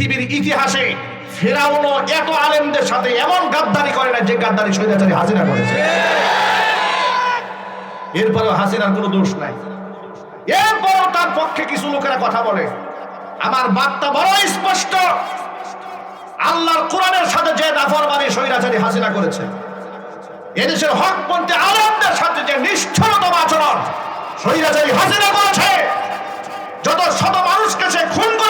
পৃথিবীর ইতিহাসে ফেরাউনও এত আলেমদের সাথে এমন গাদ্দারি করে না যে গাদ্দারি সৈন্যচারী হাসিনা করেছে। এরপরেও হাসিনার কোনো দোষ নাই। এরপরও তার পক্ষে কিছু লোকেরা কথা বলে। আমার বার্তা বড় স্পষ্ট। আল্লাহর কোরআনের সাথে যে নাফরমানি স্বৈরাচারী হাসিনা করেছে, এদেশের হকপন্থী আলমদের সাথে যে নিষ্ঠুরতম আচরণ স্বৈরাচারী হাসিনা করেছে, যত শত মানুষকে সে খুন করেছে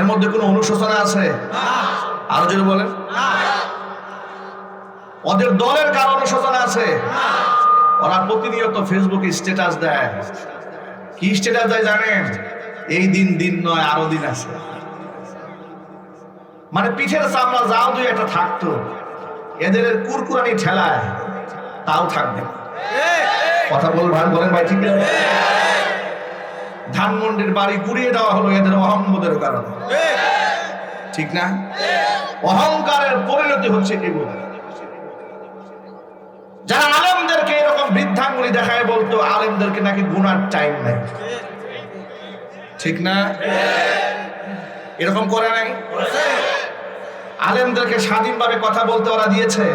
এর মধ্যে কোনো অনুশোচনা আছে? আরও যদি বলেন। ওদের দলের কারও অনুশোচনা আছে? ওরা প্রতিনিয়ত ফেসবুকে স্ট্যাটাস দেয়। কি স্ট্যাটাস দেয় জানেন? এই দিন দিন নয়, আরও দিন আছে। মানে পিঠের চামড়া যাও দুই একটা থাকতো। এদের কুরকুরানি ঠেলায় তাও থাকবে। কথা বল ভাই, বলেন ভাই, ঠিক না? ধানমন্ডির বাড়ি গুড়িয়ে দেওয়া হলো এদের অহংবোধের কারণে। ঠিক না? অহংকারের পরিণতি হচ্ছে যারা আলেমদেরকে এরকম বৃদ্ধাঙ্গুলি দেখায় বলতো, আলেমদেরকে নাকি গুনার টাইম নেই। ঠিক না? এরকম করে নাই? আলেমদেরকে স্বাধীনভাবে কথা বলতে ওরা দিয়েছে।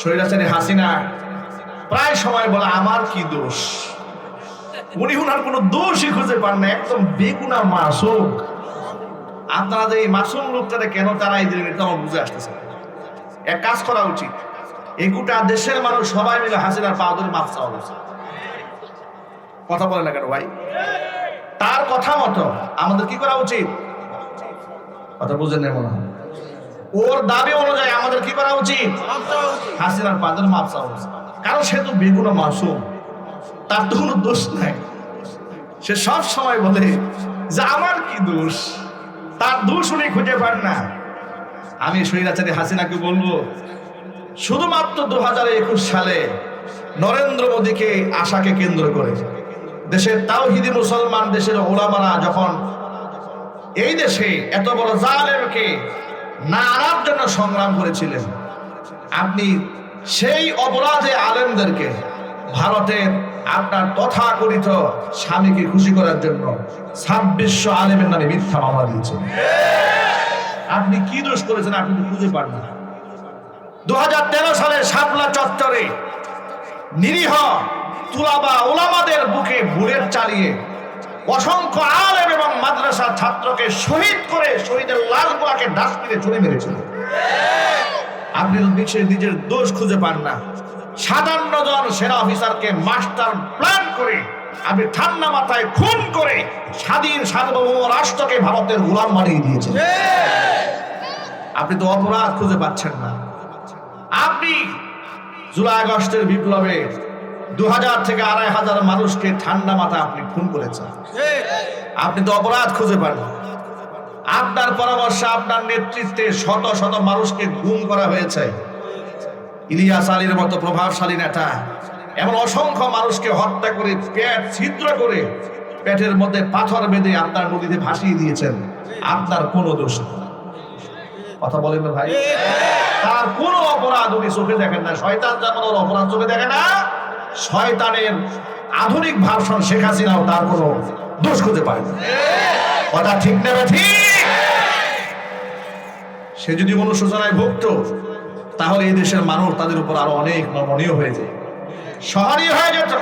শরীরাচারী হাসিনা, প্রায় সময় বলে, আমার কি দোষ? উনি উনার কোনো দোষই খুঁজে পান না, একদম বেগুনা মাসুক আপনারা যে এই মাসুম লোকটারে কেন তারাই দিলেন এটা আমার বুঝে আসতেছে এক কাজ করা উচিত। এই গোটা দেশের মানুষ সবাই মিলে হাসিনার পা ধরে মাফ চাওয়া উচিত। কথা বলে না কেন ভাই? তার কথা মতো আমাদের কি করা উচিত? কথা বুঝেন না মনে হয়। ওর দাবি অনুযায়ী আমাদের কি করা উচিত? হাসিনার পা ধরে মাপ চাওয়া উচিত। কারণ সে তো বেগুনা মাসুম। তার তো কোনো দোষ নাই। সে সব সময় বলে যে, আমার কি দোষ? তার দোষ উনি খুঁজে পান না। আমি সৈরাচারী হাসিনাকে বলব, শুধুমাত্র দু হাজার একুশ সালে নরেন্দ্র মোদীকে আশাকে কেন্দ্র করে, দেশের তাওহিদি মুসলমান, দেশের ওলামারা যখন এই দেশে এত বড় জালেমকে না আনার জন্য সংগ্রাম করেছিলেন, আপনি সেই অপরাধে আলেমদেরকে ভারতের আপনার তথাকথিত স্বামীকে খুশি করার জন্য ছাব্বিশশো আলেমের নামে মিথ্যা মামলা দিয়েছেন আপনি কি দোষ করেছেন আপনি খুঁজে পান না। দু সালে শাপলা চত্বরে নিরীহ তুলাবা ওলামাদের বুকে বুলেট চালিয়ে অসংখ্য আলেম এবং মাদ্রাসার ছাত্রকে শহীদ করে শহীদের লাশগুলাকে ডাস্টবিনে চুরি মেরেছিল। আপনি নিজের দোষ খুঁজে পান না। সাতান্ন জন সেনা অফিসারকে মাস্টার প্ল্যান করে আপনি ঠান্ডা মাথায় খুন করে স্বাধীন সার্বভৌম রাষ্ট্রকে ভারতের গোলাম বানিয়ে দিয়েছেন আপনি তো অপরাধ খুঁজে পাচ্ছেন না। আপনি জুলাই আগস্টের বিপ্লবে দু হাজার থেকে আড়াই হাজার মানুষকে ঠান্ডা মাথা আপনি খুন করেছেন। আপনি তো অপরাধ খুঁজে পান আপনার পরামর্শে আপনার নেতৃত্বে শত শত মানুষকে গুম করা হয়েছে। ইলিয়াস আলীর মতো প্রভাবশালী নেতা, এমন অসংখ্য মানুষকে হত্যা করে, পেট ছিদ্র করে, পেটের মধ্যে পাথর বেঁধে আপনার নদীতে ভাসিয়ে দিয়েছেন। আপনার কোনো দোষ। কথা বলেন না ভাই। তার কোনো অপরাধ উনি চোখে দেখেন না। শয়তান যেমন ওর অপরাধ চোখে দেখে না। শয়তানের আধুনিক ভার্সন শেখ হাসিনাও তার কোনো দোষ খুঁজে পায় না। কথা ঠিক নেবে ঠিক? সে যদি অনুশোচনায় ভুগত তাহলে এই দেশের মানুষ তাদের উপর আরও অনেক নমনীয় হয়ে যায়। সহনীয় হয়ে যেত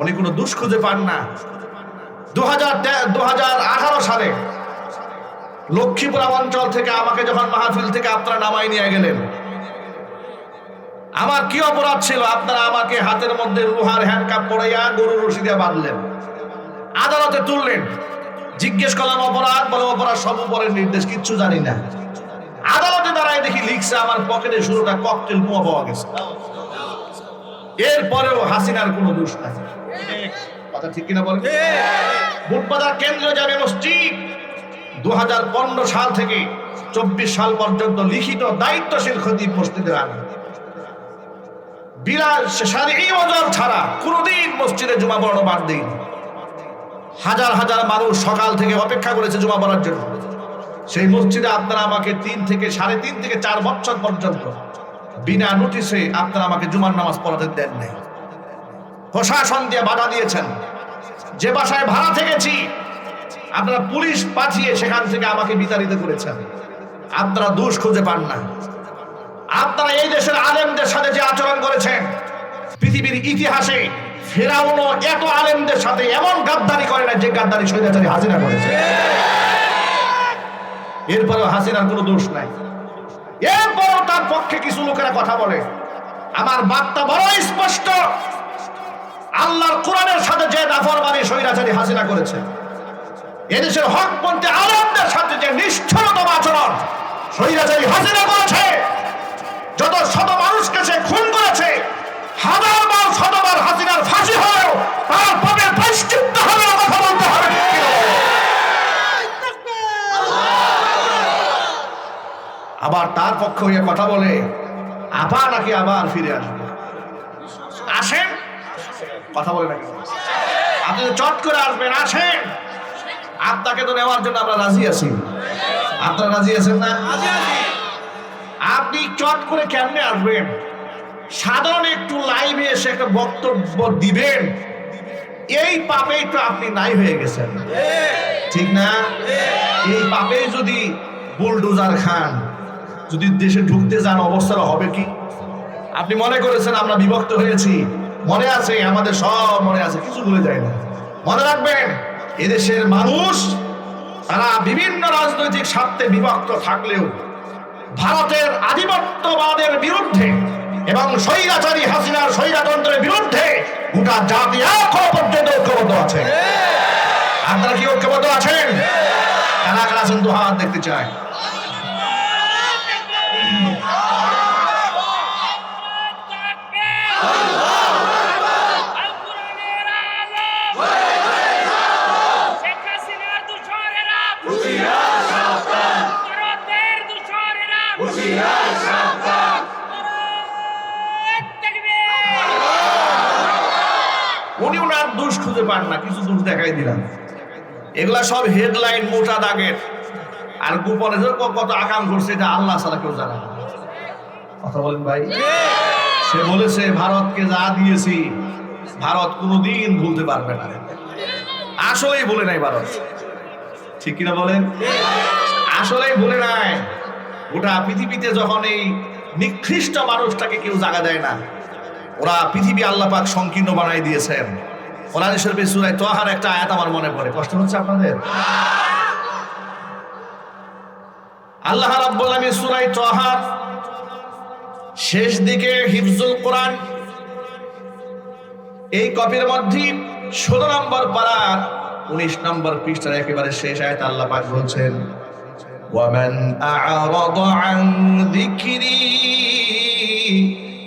উনি কোনো দোষ খুঁজে পান না। দু হাজার সালে লক্ষ্মীপুরা অঞ্চল থেকে আমাকে যখন মাহফিল থেকে আপনারা নামাই নিয়ে গেলেন, আমার কি অপরাধ ছিল? আপনারা আমাকে হাতের মধ্যে লোহার হ্যান্ডকাপ পড়াইয়া গরুর রশি দিয়ে বাঁধলেন। আদালতে তুললেন। জিজ্ঞেস করলাম, অপরাধ? বলে, অপরাধ সব উপরের নির্দেশ, কিচ্ছু জানি না। আদালতে দাঁড়ায় দেখি লিখছে আমার পকেটে শুরুটা ককটেল বোমা পাওয়া গেছে। এরপরেও হাসিনার কোনো দোষ নাই। কথা ঠিক কিনা বলেন? বুটবাজার কেন্দ্রীয় যাবে মসজিদ দু সাল থেকে চব্বিশ সাল পর্যন্ত লিখিত দায়িত্বশীল খতিব মসজিদের আগে। বিরাট সাড়ে ওজন ছাড়া কোনোদিন মসজিদে জুমা পড়ানো বাদ দিই হাজার হাজার মানুষ সকাল থেকে অপেক্ষা করেছে জুমা পড়ার জন্য। সেই মসজিদে আপনারা আমাকে তিন থেকে সাড়ে তিন থেকে চার বছর পর্যন্ত বিনা নোটিশে আপনারা আমাকে জুমার নামাজ পড়াতে দেন নাই। প্রশাসন দিয়ে বাধা দিয়েছেন। যে বাসায় ভাড়া থেকেছি, আপনারা পুলিশ পাঠিয়ে সেখান থেকে আমাকে বিতাড়িত করেছেন। আপনারা দোষ খুঁজে পান না। আপনারা এই দেশের আলেমদের সাথে যে আচরণ করেছেন, পৃথিবীর ইতিহাসে ফেরাউনও এত আলেমদের সাথে এমন গাদ্দারি করে না যে গাদ্দারি, স্বৈরাচারী হাজিরা করেছে। এরপরেও হাসিনার কোনো দোষ নাই। এরপরও তার পক্ষে কিছু লোকেরা কথা বলে। আমার বার্তা বড় স্পষ্ট। আল্লাহর কোরআনের সাথে যে নাফরমানি, স্বৈরাচারী হাসিনা করেছে। এদেশের হকপন্থী আলেমদের সাথে যে নিষ্ঠুরতম আচরণ, স্বৈরাচারী হাসিনা করেছে। যত শত মানুষকে সে খুন করেছে, হাজার বার শতবার হাসিনার ফাঁসি হলেও তার পাপের প্রায়শ্চিত্ত হবে না কথা বলতে হবে ঠিক কি না? আবার তার পক্ষ হইয়া কথা বলে, আবার নাকি আবার ফিরে আসবে? আসেন। কথা বলে নাকি? আপনি চট করে আসবেন, আসেন। আপনাকে তো নেওয়ার জন্য আমরা রাজি আছি। আপনারা রাজি আছেন না? আপনি চট করে কেমনে আসবেন? সাধারণ একটু লাইভে এসে একটা বক্তব্য দিবেন। এই পাপেই তো আপনি নাই হয়ে গেছেন। ঠিক না? এই পাপে যদি বুলডোজার খান। যদি দেশে ঢুকতে যান, অবস্থাটা হবে কি? আপনি মনে করেছেন আমরা বিভক্ত হয়েছি? মনে আছে, আমাদের সব মনে আছে, কিছু ভুলে যায় না। মনে রাখবেন, এদেশের মানুষ, তারা বিভিন্ন রাজনৈতিক স্বার্থে বিভক্ত থাকলেও ভারতের আধিপত্যবাদের বিরুদ্ধে এবং স্বৈরাচারী হাসিনার স্বৈরাতন্ত্রের বিরুদ্ধে গোটা জাতি এখনও পর্যন্ত ঐক্যবদ্ধ আছে। আপনারা কি ঐক্যবদ্ধ আছেন? কারা কারা আছেন? হাত দেখতে চাই উনি ওনার দোষ খুঁজে পান না, কিছু দোষ দেখাই দিলাম। এগুলা সব হেডলাইন মোটা দাগের। আর গোপনে কত আকাম করছে, এটা আল্লাহ ছাড়া কেউ জানে কথা বলেন ভাই। সে বলেছে, ভারতকে যা দিয়েছি, ভারত কোনোদিন ভুলতে পারবে না। আসলেই বলে নাই ভারত। ঠিক কিনা বলেন? আসলেই বলে নাই। গোটা পৃথিবীতে যখন এই নিকৃষ্ট মানুষটাকে কেউ জায়গা দেয় না, ওরা পৃথিবী আল্লাহ পাক সংকীর্ণ বানাই দিয়েছেন। কোরআন শরীফে সূরা তোহার একটা আয়াত আমার মনে পড়ে। কষ্ট হচ্ছে আপনাদের? আল্লাহ রাব্বুল আলামিন সূরা তোহার শেষ দিকে হিফজুল কোরআন, এই কপির মধ্যে ষোলো নম্বর পাড়ার উনিশ নম্বর পৃষ্ঠার একেবারে শেষ আয়াত আল্লাহ পাক বলছেন ومن أعرض عن ذكري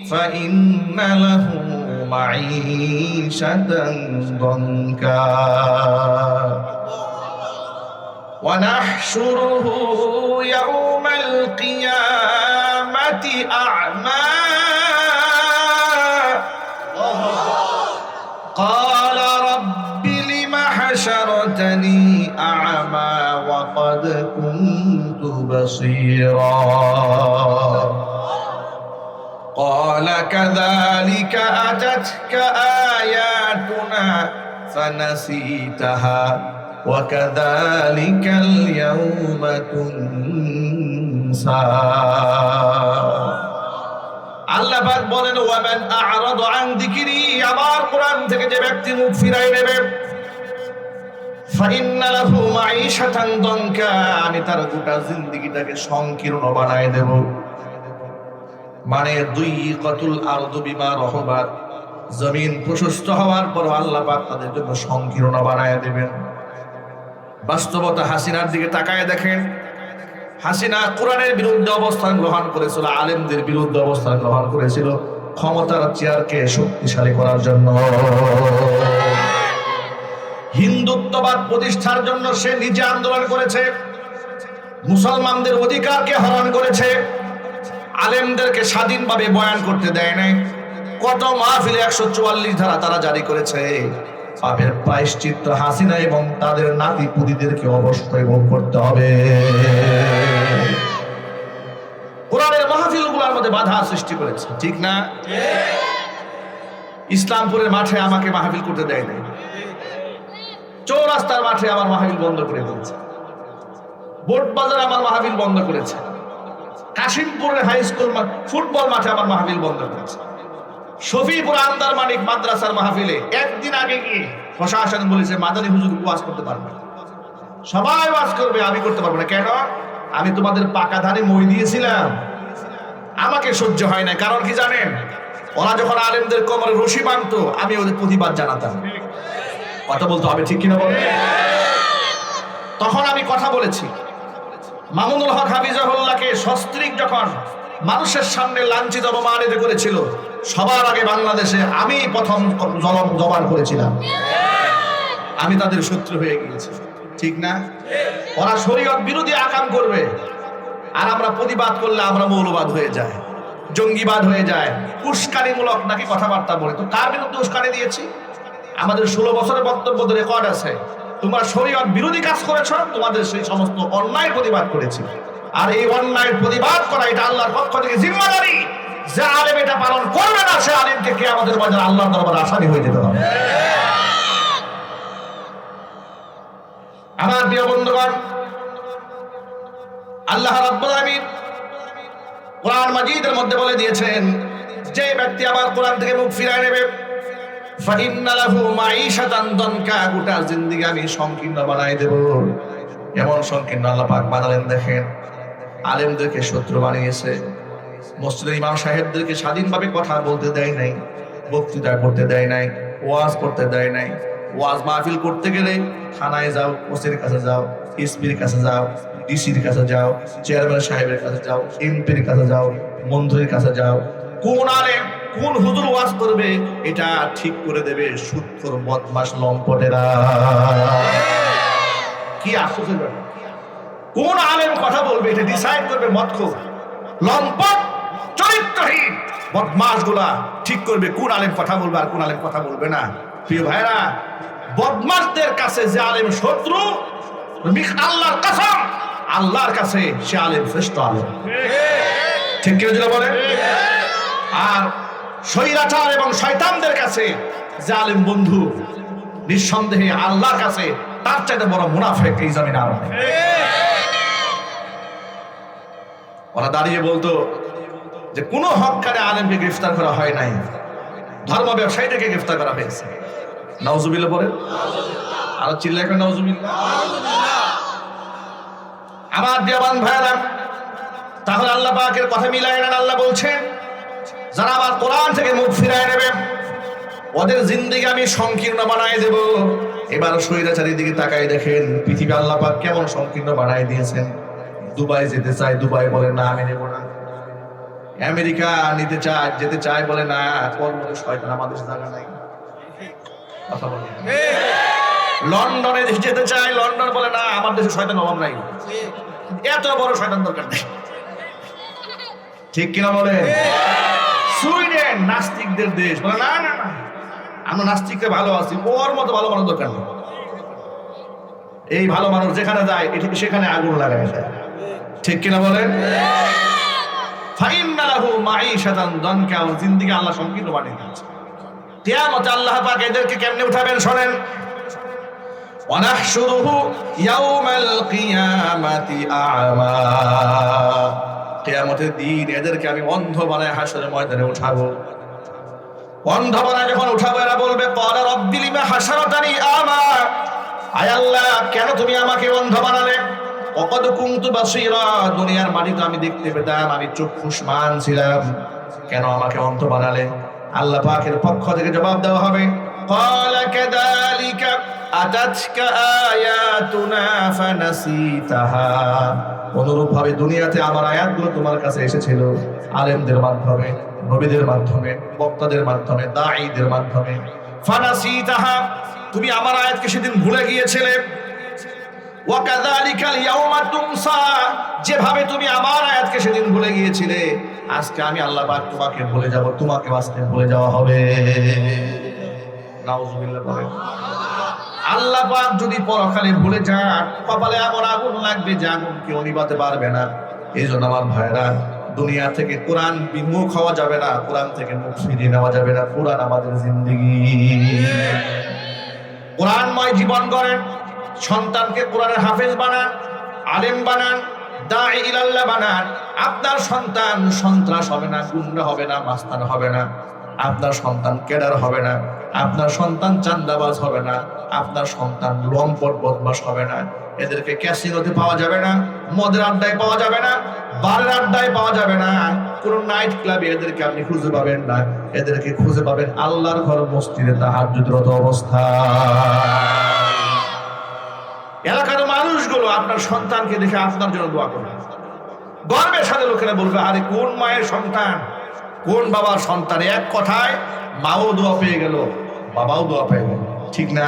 فإن له معيشة ضنكا ونحشره يوم القيامة أعمى بصيرا قال كذلك أتتك آياتنا فنسيتها وكذلك اليوم تنسى আল্লাহ পাক বলেন ওয়ামান আ'রাদ আন যিকরি আমার কোরআন থেকে যে ব্যক্তি মুখ ফিরাই নেবে আমি তার গোটা সংকীর্ণ বানায় দেব। মানে দুই কতুল বিমা জমিন প্রশস্ত হওয়ার পর আল্লাহ তাদের জন্য সংকীর্ণ বানায় দেবেন। বাস্তবতা হাসিনার দিকে তাকায় দেখেন। হাসিনা কোরআনের বিরুদ্ধে অবস্থান গ্রহণ করেছিল, আলেমদের বিরুদ্ধে অবস্থান গ্রহণ করেছিল। ক্ষমতার চেয়ারকে শক্তিশালী করার জন্য। হিন্দুত্ববাদ প্রতিষ্ঠার জন্য সে নিজে আন্দোলন করেছে। মুসলমানদের অধিকারকে হরণ করেছে। আলেমদেরকে স্বাধীনভাবে বয়ান করতে দেয় নাই। কত মাহফিলে একশো চুয়াল্লিশ ধারা তারা জারি করেছে। পাপের প্রায়শ্চিত্ত হাসিনা এবং তাদের নাতি পুতিদেরকে অবশ্যই ভোগ করতে হবে। কোরআনের মাহফিলগুলার মধ্যে বাধা সৃষ্টি করেছে। ঠিক না? ইসলামপুরের মাঠে আমাকে মাহফিল করতে দেয় নাই। চৌরাস্তার মাঠে আমার মাহফিল বন্ধ করে দিয়েছে। বোট বাজার আমার মাহফিল বন্ধ করেছে। কাশিমপুরের হাই স্কুল ফুটবল মাঠে আমার মাহফিল বন্ধ করেছে। শফিপুর আন্দার মানিক মাদ্রাসার মাহফিলে একদিন আগে গিয়ে প্রশাসন বলেছে, মাদানী হুজুর ওয়াজ করতে পারবে সবাই ওয়াজ করবে, আমি করতে পারব না। কেন? আমি তোমাদের পাকা ধারে মই দিয়েছিলাম। আমাকে সহ্য হয় না কারণ কি জানেন? ওরা যখন আলেমদের কোমরে রশি বাঁধতো, আমি ওদের প্রতিবাদ জানাতাম। কথা বলতে হবে ঠিক কিনা বল? তখন আমি কথা বলেছি। মামুনুল হক হাফিজাহুল্লাহকে সস্ত্রীক যখন মানুষের সামনে লাঞ্ছিত অপমানিত করেছিল, সবার আগে বাংলাদেশে আমি প্রথম জলম জবান করেছিলাম। আমি তাদের শত্রু হয়ে গিয়েছি। ঠিক না? ওরা শরীয়ত বিরোধী আকাম করবে। আর আমরা প্রতিবাদ করলে আমরা মৌলবাদ হয়ে যায়, জঙ্গিবাদ হয়ে যায়। উস্কানিমূলক নাকি কথাবার্তা বলে। তো কার বিরুদ্ধে উস্কানি দিয়েছি? আমাদের ষোলো বছরের বক্তব্য রেকর্ড আছে। তোমরা শরীয়ত বিরোধী কাজ করেছ, তোমাদের সেই সমস্ত অন্যায় প্রতিবাদ করেছি। আর এই অন্যায়ের প্রতিবাদ করা এটা আল্লাহর পক্ষ থেকে জিম্মাদারি। যে আলেম এটা পালন করবে না, সে আলেমকে কে আমাদের বাজার আল্লাহ দরবার আসামি হয়ে যেতে হবে? আমার প্রিয় বন্ধুগণ, আল্লাহ রাব্বুল আলামিন কোরআন মাজিদের মধ্যে বলে দিয়েছেন, যে ব্যক্তি আবার কোরআন থেকে মুখ ফিরায় নেবে গোটা জিন্দেগি আমি সংকীর্ণ বানাই দেব। এমন সংকীর্ণ? আল্লাহ বানালেন দেখেন, আলেমদেরকে শত্রু বানিয়েছে। মসজিদের সাহেবদেরকে স্বাধীনভাবে কথা বলতে দেয় নাই, বক্তৃতা করতে দেয় নাই, ওয়াজ করতে দেয় নাই। ওয়াজ মাহফিল করতে গেলে থানায় যাও, ওসির কাছে যাও, এসপির কাছে যাও, ডিসির কাছে যাও, চেয়ারম্যান সাহেবের কাছে যাও, এমপির কাছে যাও, মন্ত্রীর কাছে যাও। কোন আলেম কোন হুজুর ওয়াজ করবে এটা ঠিক করে দেবে সুৎখর বদমাস লম্পটেরা। কি ব্যাপার। কোন আলেম কথা বলবে এটা ডিসাইড করবে মতখো লম্পট চরিত্রহীন। বদমাসগুলা ঠিক করবে কোন আলেম কথা বলবে আর কোন আলেম কথা বলবে না। প্রিয় ভাইরা বদমাসদের কাছে যে আলেম শত্রু মিখ- আল্লাহর কাসম আল্লাহর কাছে সে আলেম শ্রেষ্ঠ আলেম। ঠিক। কেউ যেটা বলে আর স্বৈরাচার এবং শয়তানদের কাছে যে আলেম বন্ধু, নিঃসন্দেহে আল্লাহর কাছে তার চাইতে বড় মুনাফেক এই জমিন আর। ওরা দাঁড়িয়ে বলতো যে কোনো হকারে আলেমকে গ্রেফতার করা হয় নাই। ধর্ম ব্যবসায়ীদেরকে গ্রেফতার করা হয়েছে। নাউজুবিল্লা বলে আরও চিল্লা এখন নাউজুবিল্লা আমার দেওয়ান ভাইরা তাহলে আল্লাহ পাকের কথা মিলাই নেন, আল্লাহ বলছেন যারা আমার কোরআন থেকে মুখ ফিরায় নেবে, ওদের জিন্দিগি আমি সংকীর্ণ বানায় দেব। এবার স্বৈরাচারীর দিকে তাকাই দেখেন, পৃথিবী আল্লাহ পাক কেমন সংকীর্ণ বানায় দিয়েছেন। দুবাই যেতে চায়, দুবাই বলে, না, আমি নেব না। আমেরিকা নিতে চায়, যেতে চায় বলে, না শয়তান আমাদের জায়গা নাই। লন্ডনে যেতে চায়, লন্ডন বলে, না, আমার দেশে শয়তান অভাব নাই। এত বড় শয়তান দরকার নেই। ঠিক কিনা বলে সুইডেন নাস্তিকদের দেশ। বলে, না না আমরা নাস্তিককে ভালো আছি ওর মতো ভালো মানুষ দরকার নেই। এই ভালো মানুষ যেখানে যায়, এটি সেখানে আগুন লাগায় যায় ঠিক কিনা বলেন? ফাইন্নালাহু মাঈশাতান দনকা, ওর জিন্দেগি আল্লাহ সংকীর্ণ বানিয়ে দিয়েছে। কিয়ামতে আল্লাহ পাক এদেরকে কেমনে উঠাবেন শুনেন? ওয়ানাহশুরুহু ইয়াউমাল কিয়ামাতি আ'মা। কেয়ামতের দিন এদেরকে আমি অন্ধ বানায় হাসরের ময়দানে উঠাবো। অন্ধ বানায় যখন উঠাবো, এরা বলবে, কলা রব্বিলিমা হাসারতানি আমা? আয় আল্লাহ, কেন তুমি আমাকে অন্ধ বানালে? অকদ কুন্তু বাসিরা, দুনিয়ার মাটিতে আমি দেখতে পেতাম, আমি চক্ষুষ্মান ছিলাম। কেন আমাকে অন্ধ বানালে? আল্লাহ পাকের পক্ষ থেকে জবাব দেওয়া হবে, কলা কেদালিকা আতাতকা আয়াতুনা ফানাসিতাহা। অনুরূপভাবে দুনিয়াতে আমার আয়াতগুলো তোমার কাছে এসেছিল আলেমদের মাধ্যমে, নবীদের মাধ্যমে, বক্তাদের মাধ্যমে, দাঈদের মাধ্যমে। ফানাসি তাহা তুমি আমার আয়াতকে সেদিন ভুলে গিয়েছিলে। ওয়াকাযালিকাল ইয়াউমা তুমসা, যেভাবে তুমি আমার আয়াতকে সেদিন ভুলে গিয়েছিলে। আজকে আমি আল্লাহ পাক তোমাকে ভুলে যাব তোমাকে আজকে ভুলে যাওয়া হবে। নাউজুবিল্লাহ আল্লাহ যদি পরকালে ভুলে যান, কপালে এমন আগুন লাগবে যে আগুন কেউ নিবাতে পারবে না। এই জন্য আমার ভাইরা দুনিয়া থেকে কোরআন বিমুখ হওয়া যাবে না, কোরআন থেকে মুখ ফিরিয়ে নেওয়া যাবে না, কোরআন আমাদের জিন্দগি। কোরআনময় জীবন গড়েন, সন্তানকে কোরআনের হাফেজ বানান, আলেম বানান দায় ইলাল্লাহ বানান। আপনার সন্তান সন্ত্রাস হবে না গুন্ডা হবে না, মাস্তান হবে না। আপনার সন্তান কেডার হবে না, আপনার সন্তান চান্দাবাজ হবে না, আপনার সন্তান লম্পট বদমাস হবে না। এদেরকে ক্যাসিনোতে পাওয়া যাবে না, মদের আড্ডায় পাওয়া যাবে না, বারের আড্ডায় পাওয়া যাবে না। কোন নাইট ক্লাবে এদেরকে আপনি খুঁজে পাবেন না, এদেরকে খুঁজে পাবেন আল্লাহর ঘর মসজিদে তাহাজ্জুদরত অবস্থা এলাকার মানুষগুলো আপনার সন্তানকে দেখে আপনার জন্য দোয়া করবে। গর্বের সাথে লোকেরা বলবে, আরে কোন মায়ের সন্তান? কোন বাবার সন্তান? এক কথায় মাও দোয়া পেয়ে গেল বাবাও দোয়া পেয়ে গেল। ঠিক না?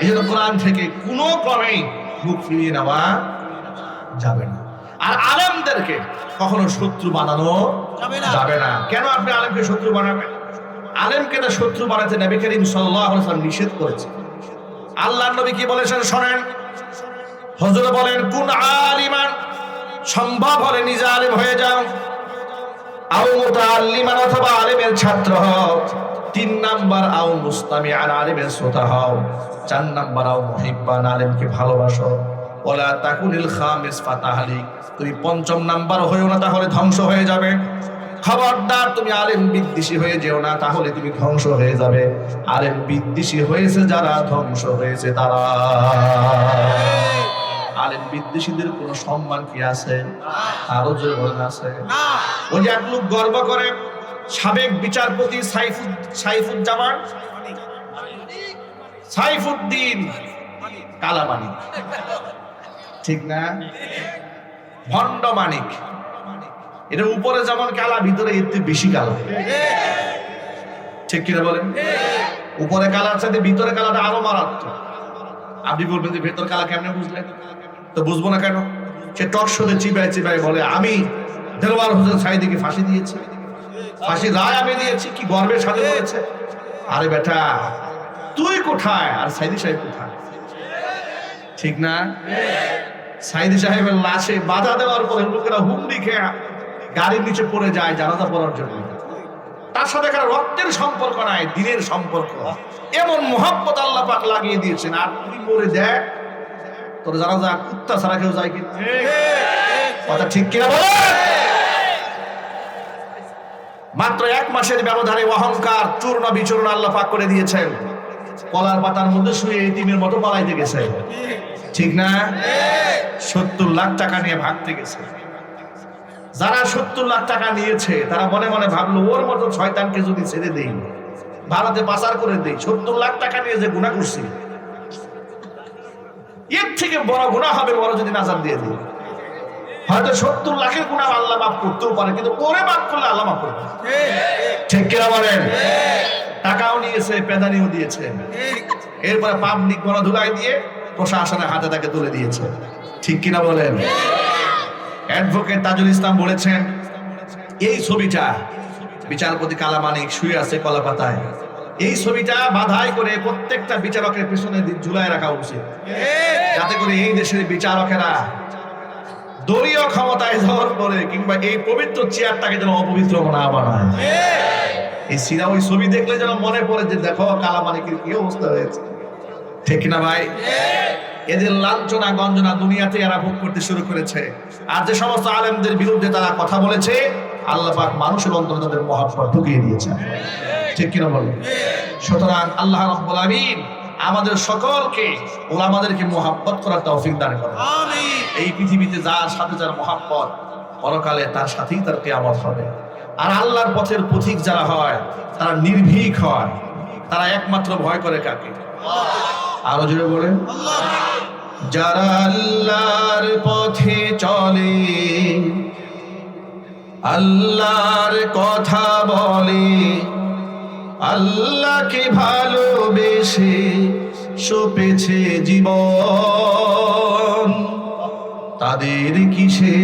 এই জন্য কোরআন থেকে কোনো ক্রমেই মুখ ফিরিয়ে নেওয়া যাবে না। আর আলেমদেরকে কখনো শত্রু বানানো যাবে না। যাবে না। কেন আপনি আলেমকে শত্রু বানাবেন? আলেমকে না শত্রু বানাতে নবী করিম সাল্লাল্লাহু আলাইহি ওয়াসাল্লাম নিষেধ করেছে আল্লাহর নবী কি বলেছেন শোনেন? হযরত বলেন কোন আলিমান সম্ভব হলে নিজে আলেম হয়ে যাও। আও মুতাআল্লিমান অথবা আলেমের ছাত্র হও। তিন নাম্বার আও মুস্তামি আর আলেমের শ্রোতা হও। চার নাম্বার আও মুহিব্বান আলেমকে ভালোবাসো। ওলা তাকুনিল খামিস ফাতাহালি তুমি পঞ্চম নাম্বার হয়েও না, তাহলে ধ্বংস হয়ে যাবে। খবরদার, তুমি আলেম বিদ্বেষী হয়ে যেও না, তাহলে তুমি ধ্বংস হয়ে যাবে। আলেম বিদ্বেষী হয়েছে যারা ধ্বংস হয়েছে তারা। আলেম বিদ্বেষীদের কোনো সম্মান কি আছে? আরও বলেন, আছে। ওই এক লোক গর্ব করে, সাবেক বিচারপতি সাইফুদ সাইফুজ্জামান। সাইফুদ্দিন কালামানিক। ঠিক না? ভণ্ড মানিক। এটা উপরে যেমন কালা, ভিতরে থেকে বেশি কালা। ঠিক কিনা বলেন? উপরে কালার সাথে ভিতরে কালাটা আরও মারাত্মক। আপনি বলবেন যে ভেতর কালা কেমনে বুঝলেন? তো বুঝব না কেন? সে টক শোধে চিবায় চিবায় বলে, আমি দেলওয়ার হোসেন সাইদিকে ফাঁসি দিয়েছি। ফাঁসি রায় আমি দিয়েছি, কি গর্বের সাথে বলেছে আরে বেটা, তুই কোথায়? আর সাইদি সাহেব কোথায়? ঠিক না? সাইদি সাহেবের লাশে বাধা দেওয়ার পরে লোকেরা হুমড়ি খেয়ে গাড়ির নিচে পড়ে যায় জানাজা পড়ার জন্য। তার সাথে কারও রক্তের সম্পর্ক নাই দিনের সম্পর্ক। এমন মোহাম্মত আল্লাহ পাক লাগিয়ে দিয়েছেন। আর তুই মরে দেখ তোর জানা যা, কুত্তা ছাড়া কেউ যায় কি কথা ঠিক কিনা বলে? মাত্র এক মাসের ব্যবধানে অহংকার, চূর্ণ বিচূর্ণ আল্লাহ পাক করে দিয়েছেন। কলার পাতার মধ্যে শুয়ে এতিমের মতো পালাইতে গেছে। ঠিক না? সত্তর লাখ টাকা নিয়ে ভাগতে গেছে। যারা সত্তর লাখ টাকা নিয়েছে, তারা মনে মনে ভাবলো, ওর মতো শয়তানকে যদি ছেড়ে দেই, ভারতে পাচার করে দেই, সত্তর লাখ টাকা নিয়ে যে গুণা করছি এর থেকে বড় গুণা হবে, বড় যদি নাজার দিয়ে দিই হয়তো সত্তর লাখের গুণা আল্লাহ মাফ করতেও পারে, কিন্তু ওরে মাফ করলে আল্লাহ মাফ করবে ঠিক কিনা বলেন? টাকাও নিয়েছে, পেদানিও দিয়েছে। এরপরে পাবলিক গণধুলাই দিয়ে প্রশাসনের হাতে তাকে তুলে দিয়েছে। ঠিক কিনা বলেন? অ্যাডভোকেট তাজুল ইসলাম বলেছেন, এই ছবিটা বিচারপতি কালামানিক শুয়ে আছে কলা পাতায় এই ছবিটা বাধাই করে প্রত্যেকটা বিচারকের পিছনে ঝুলায় রাখা উচিত। যাতে করে এই দেশের বিচারকেরা দলীয় ক্ষমতায় যাওয়ার পরে কিংবা এই পবিত্র চেয়ারটাকে যেন অপবিত্র না বানায়। এই সিরা ওই ছবি দেখলে যেন মনে পড়ে যে দেখো, কালা কালামানিকের কি অবস্থা হয়েছে। ঠিক না ভাই? এদের লাঞ্ছনা, গঞ্জনা দুনিয়াতে এরা ভোগ করতে শুরু করেছে। আর যে সমস্ত আলেমদের বিরুদ্ধে তারা কথা বলেছে আল্লাহ পাক মানুষের অন্তরে তাদের মহাব্বত ঢুকিয়ে দিয়েছে ঠিক কিনা বলেন? সুতরাং আল্লাহ রাব্বুল আমিন আমাদের সকলকে ওলামাদেরকে মোহাব্বত করার তৌফিক দান করে এই পৃথিবীতে যার সাথে যার মহাব্বত পরকালে তার সাথেই তার কেয়ামত হবে। আর আল্লাহর পথের পথিক যারা হয় তারা নির্ভীক হয়। তারা একমাত্র ভয় করে কাকে? আরও জোরে বলেন। যারা আল্লাহর পথে চলে আল্লাহর কথা বলে আল্লাহকে ভালোবেসে সপেছে জীবন। তাদের কিসে